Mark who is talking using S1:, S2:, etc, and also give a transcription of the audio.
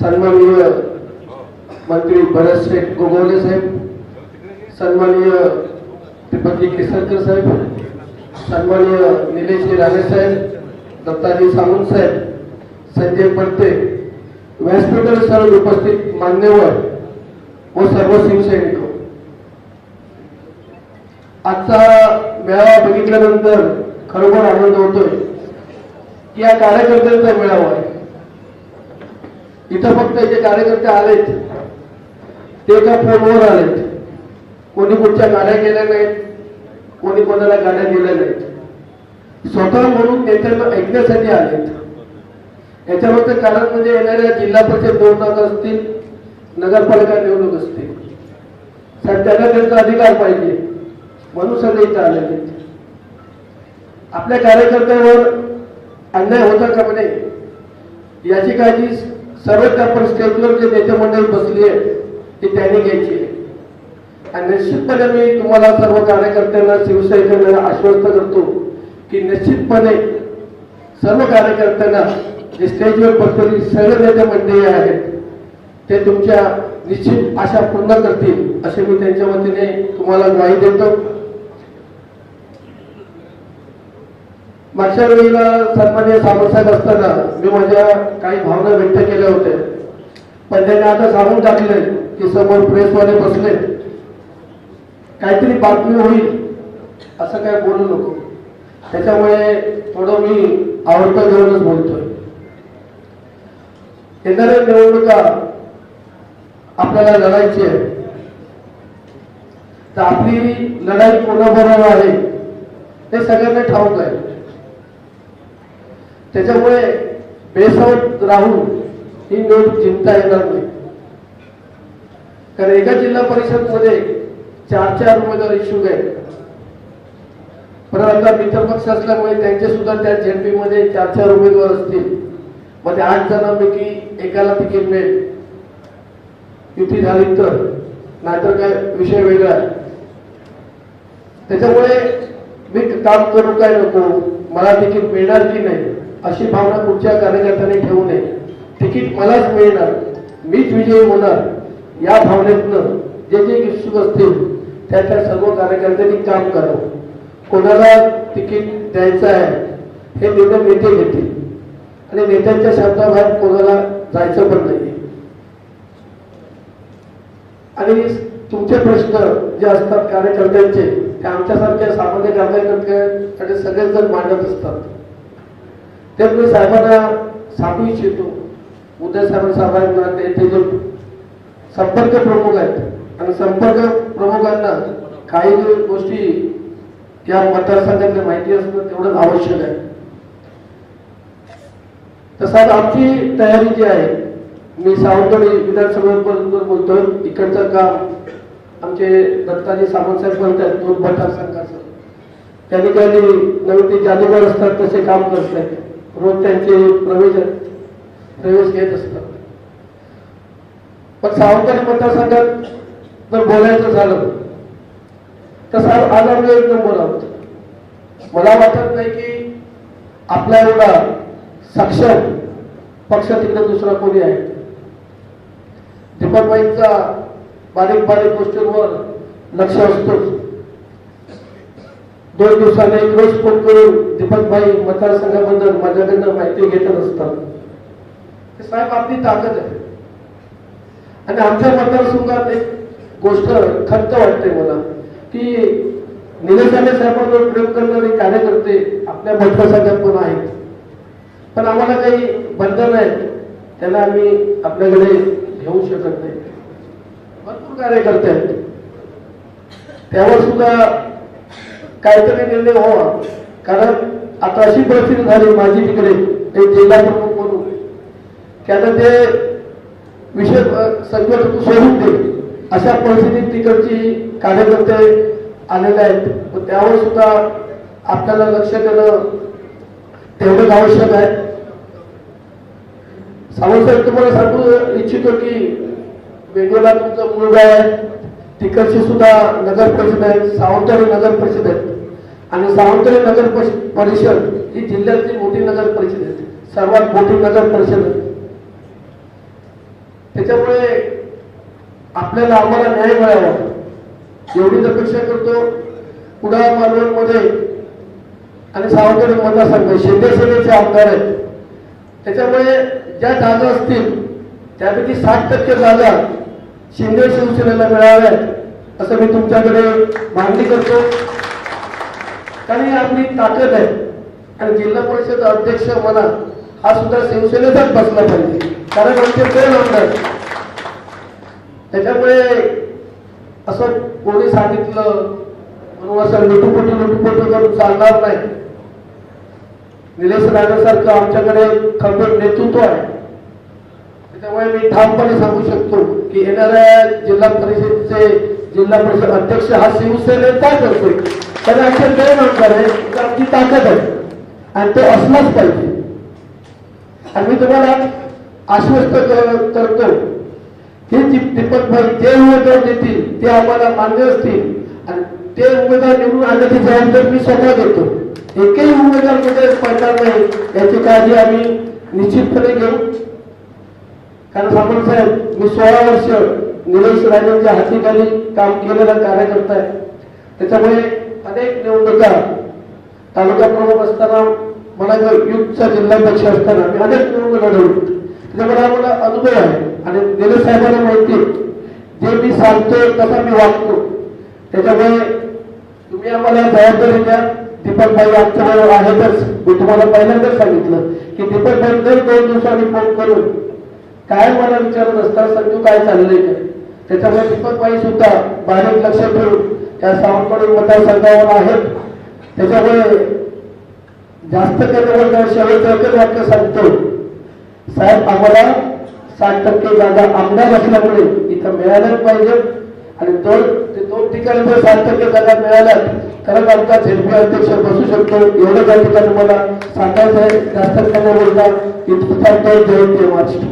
S1: सन्माननीय मंत्री भरत शेठ गोगवले साहेब सन्माननीय त्रिपती केसरकर साहेब सन्माननीय निलेश राणे साहेब दत्ताजी सावंत साहेब संजय पडते व्यासपीठावर सर्व उपस्थित मान्यवर व सर्व शिवसैनिक. आजचा मेळावा बघितल्यानंतर खरोखर आनंद होतोय. की या कार्यकर्त्यांचा मेळावा आहे. इथं फक्त जे कार्यकर्ते आलेत ते एका फोनवर आलेत. कोणी कुठच्या गाड्या केल्या नाहीत कोणी कोणाला गाड्या दिल्या नाहीत. स्वतः म्हणून नेत्यांना ऐकण्यासाठी आलेत. याच्यामागचं कारण म्हणजे येणाऱ्या जिल्हा परिषद निवडणूक असतील नगरपालिका निवडणूक असतील. साहेब त्यांना त्यांचा अधिकार पाहिजे. म्हणून सगळे इथं आले आहेत. आपल्या कार्यकर्त्यावर अन्याय होता का म्हणे? याची काळजी सर्वच आपण स्टेजवर जे नेते मंडळी बसली आहे ती त्यांनी घ्यायची आहे. आणि निश्चितपणे मी तुम्हाला सर्व कार्यकर्त्यांना शिवसैनिकांना आश्वस्त करतो की निश्चितपणे सर्व कार्यकर्त्यांना जे स्टेजवर बसलेली सर्व नेते मंडळी आहेत ते तुमच्या निश्चित आशा पूर्ण करतील असे मी त्यांच्या वतीने तुम्हाला ग्वाही देतो. मागच्या वेळेला सन्मान्य सावंतसाहेब असताना मी माझ्या काही भावना व्यक्त केल्या होत्या. पण त्यांनी आता सांगून टाकले की समोर प्रेसवाले बसले. काहीतरी बातमी होईल असं काय बोलू नको. त्याच्यामुळे थोडं मी आवडतं घेऊनच बोलतोय. येणाऱ्या निवडणुका आपल्याला लढायची आहे तर आपली लढाई कोणाबरोबर आहे ते सगळ्यांना ठाऊक आहे. त्याच्यामुळे बेसावत राहून ही निवडणूक जिंकता येणार नाही. कारण एका जिल्हा परिषदमध्ये चार चार उमेदवार इच्छुक आहेत. परत आता मित्र पक्ष असल्यामुळे त्यांचे सुद्धा त्या झेडपी मध्ये चार चार उमेदवार असतील. मग त्या आठ जणांपैकी एकाला तिकीट मिळेल. युती झाली तर. नाहीतर काय विषय वेगळा आहे. त्याच्यामुळे मी काम करू काय नको? मला तिकीट मिळणार की नाही? अशी भावना कुठच्या कार्यकर्त्याने ठेवू नये. तिकीट मलाच मिळणार. मीच विजयी होणार. या भावनेतनं जे जे इच्छुक असतील त्या त्या सर्व कार्यकर्त्यांनी काम करावं. कोणाला तिकीट द्यायचं आहे हे निर्णय नेते घेतील. आणि नेत्यांच्या शब्दाबाहेर कोणाला जायचं पण नाही आणि तुमचे प्रश्न जे असतात कार्यकर्त्यांचे ते आमच्यासारख्या सामान्य कार्यकर्त्यांकडे सगळेच जण मांडत असतात. तर मी साहेबांना सांगू इच्छितो उदय साहेब साहेबांना ते ते संपर्क प्रमुख आहेत. आणि संपर्क प्रमुखांना काही गोष्टी या मतदारसंघातल्या माहिती असणं तेवढंच आवश्यक आहे. तसाच आमची तयारी जी आहे मी सावंतवाडी विधानसभेपर्यंत बोलतोय. इकडचं काम आमचे दत्ताजी सावंत साहेब आहेत दोन मतदारसंघाचं. त्या ठिकाणी नवीन ते जादूगार असतात तसे काम करत आहेत रोज त्यांचे प्रवेश प्रवेश घेत असतात. पण सावंतवाडी मतदारसंघात जर बोलायचं झालं तर साहेब आज आम्ही एक नंबर मला वाटत नाही की आपला एवढा सक्षम पक्ष तिकडे दुसरा कोणी आहे. दीपकबाईंचा बारीक बारीक गोष्टींवर लक्ष असतोच. दोन दिवसाने एक रोज फोन करून दीपकभाई मतदारसंघाबद्दल माझ्याकडनं माहिती घेतच असतात साहेब आपली ताकद आहे. आणि आमच्या मतदारसंघात एक गोष्ट खंत वाटते मला की निलेशाने साहेबांवर प्रयोग करणारे कार्यकर्ते आपल्या मतदारसंघात पण आहेत. पण आम्हाला काही बंधन आहेत त्याला आम्ही आपल्याकडे घेऊ शकत नाही. भरपूर कार्यकर्ते आहेत. त्यावर सुद्धा काहीतरी निर्णय व्हावा कारण आता अशी परिस्थिती झाली माझी तिकडे एक जिल्हा प्रमुख म्हणून. की आता ते विषय संकट सोडून दे. अशा परिस्थितीत तिकडची कार्यकर्ते आलेले आहेत. पण त्यावर सुद्धा आपल्याला लक्ष देणं तेवढंच आवश्यक आहे. सावंत साहेब तुम्हाला सांगू इच्छितो की वेगवेगळा तुमचं मूळ आहे. तिकडची सुद्धा नगर परिषद आहे. सावंतवाडी नगर परिषद आहे. आणि सावंतवाडी नगर परिषद ही जिल्ह्यातली मोठी नगर परिषद आहे. सर्वात मोठी नगर परिषद आहे. त्याच्यामुळे आपल्याला आम्हाला न्याय मिळावा. एवढीच अपेक्षा करतो. कुडाळ मालवणमध्ये आणि सावंतवाडी मतदारसंघ शिंदे आमदार आहेत. त्याच्यामुळे ज्या जागा असतील त्यापैकी साठ टक्के जागा शिंदे शिवसेनेला मिळाव्यात असं मी तुमच्याकडे मागणी करतो. कारण आपली ताकद आहे. आणि जिल्हा परिषद अध्यक्ष म्हणा हा सुद्धा शिवसेनेचाच बसला पाहिजे. कारण आमचे दोन आमदार त्याच्यामुळे असं कोणी सांगितलं म्हणून असं लुटुपुटू लुटुपुटू करून चालणार नाही. निलेश राणेसारखं आमच्याकडे खंबीर नेतृत्व आहे. त्यामुळे मी ठामपणे सांगू शकतो की येणाऱ्या जिल्हा परिषदेचे जिल्हा परिषद अध्यक्ष हा शिवसेनेचाच असेल. त्याला अक्षर काय आमदार आहे आमची ताकद आहे. आणि तो असलाच पाहिजे. आणि मी तुम्हाला आश्वस्त कर- करतो हे जी- दीपकभाई जे उमेदवार देतील ते आम्हाला मान्य असतील. आणि ते उमेदवार निवडून आणण्याची जबाबदारी मी स्वतः घेतो. एकही उमेदवारमध्ये पडणार नाही याची काळजी आम्ही निश्चितपणे घेऊ. कारण सामंत साहेब मी सोळा वर्ष निलेश राजेंच्या हातीखाली काम केलेला कार्यकर्ता आहे. त्याच्यामुळे अनेक निवडणुका तालुका प्रमुख असताना मला युथचा जिल्हाध्यक्ष असताना मी अनेक निवडणूक लढवली. त्याच्यामुळे आम्हाला अनुभव आहे. आणि निलेश साहेबांना माहिती जे मी सांगतोय तसा मी वागतो. त्याच्यामुळे तुम्ही आम्हाला जबाबदारी द्या. दीपकभाई आमच्याबरोबर आहेतच. मी तुम्हाला पहिल्यांदाच सांगितलं की दीपकभाई दर दोन दिवसांनी फोन करून काय मला विचारत असतात संजू काय चाललंय काय? त्याच्यामुळे दीपकबाई सुद्धा बारीक लक्ष ठेवून त्या सावंतवाडी मतदारसंघावर आहेत. त्याच्यामुळे जास्त केंद्रावर शेवटचं एकच वाक्य सांगतो. साहेब आम्हाला साठ टक्के जागा आमदार असल्यामुळे इथं मिळाल्याच पाहिजे. आणि दोन ते दोन ठिकाणी जर सात टक्के जागा मिळाल्या तरच आमचा झेडपी अध्यक्ष बसू शकतो. एवढं त्या ठिकाणी मला सांगायचं आहे जास्त काय बोलता. इथं जयंती महाराष्ट्र.